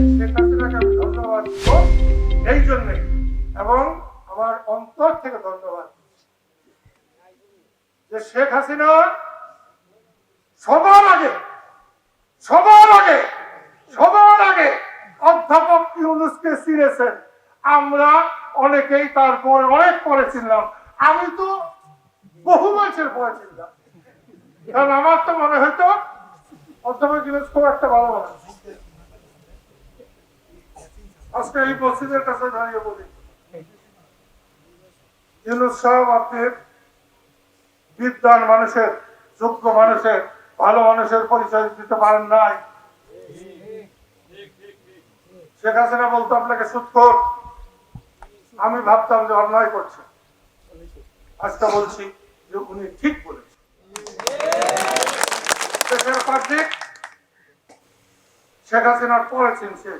শেখ হাসিনাকে আমি ধন্যবাদ এই জন্যে এবং আমার অন্তর থেকে ধন্যবাদ যে শেখ হাসিনা সবার আগে সবার আগে সবার আগে অধ্যাপক ইউনুসকে চিনেছেন আমরা অনেকেই তারপর অনেক পরে চিনলাম আমি তো বহু বছর পরে চিনলাম কারণ আমার তো মনে হয়তো অধ্যাপক ইউনুস খুব একটা ভালো মানুষ আজকে এই মসজিদের কাছে দাঁড়িয়ে বলি। ইউনুস সাহেব আপনি বিদ্যান মানুষের, যোগ্য মানুষের, ভালো মানুষের পরিচয় দিতে পারেন নাই। শেখ হাসিনা বলতো, আপনাকে সুৎখোর আমি ভাবতাম যে অন্যায় করছে। আজকে বলছি যে উনি ঠিক বলেছেন। শেখ হাসিনার পরে চিনছে।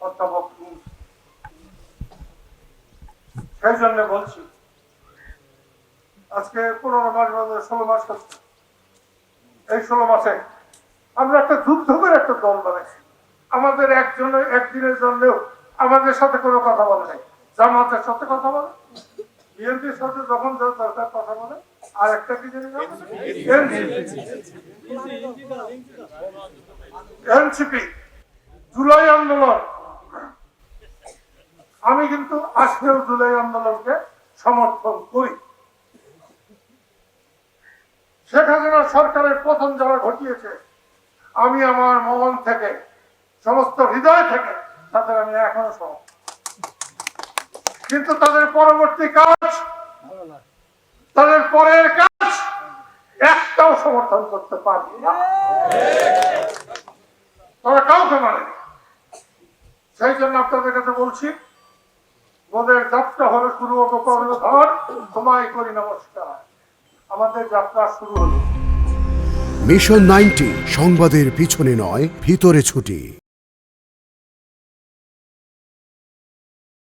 অধ্যাপক সেই জন্য বলছি, আজকে পনেরো মাস বাদে ষোলো মাস হচ্ছে। এই ষোলো মাসে আমরা একটা যুদ্ধ করে একটা দল বানাইছি। আমাদের একজন একদিনের জন্যও আমাদের সাথে কোনো কথা বলে নাই। জামাতের সাথে কথা বলে বিএনপির সাথে যখন যা দরকার কথা বলে। আর একটা কি এনসিপি। জুলাই আন্দোলন। কিন্তু আজকেও জুলাই আন্দোলনকে সমর্থন করি। শেখ হাসিনা সরকারের প্রথম যারা ঘটিয়েছে, আমি আমার মন থেকে, সমস্ত হৃদয় থেকে তাদের আমি এখনও সহ কিন্তু তাদের পরবর্তী কাজ, তাদের পরের কাজ, একটাও সমর্থন করতে পারবে তারা কাউকে মানে সেই জন্য আপনাদের কাছে বলছি ওদের যাত্রা হলো শুরু হলো কর্ণধর তোমায় করি নমস্কার। আমাদের যাত্রা শুরু হলো। মিশন নাইনটি সংবাদের পিছনে নয়, ভিতরে ছুটি।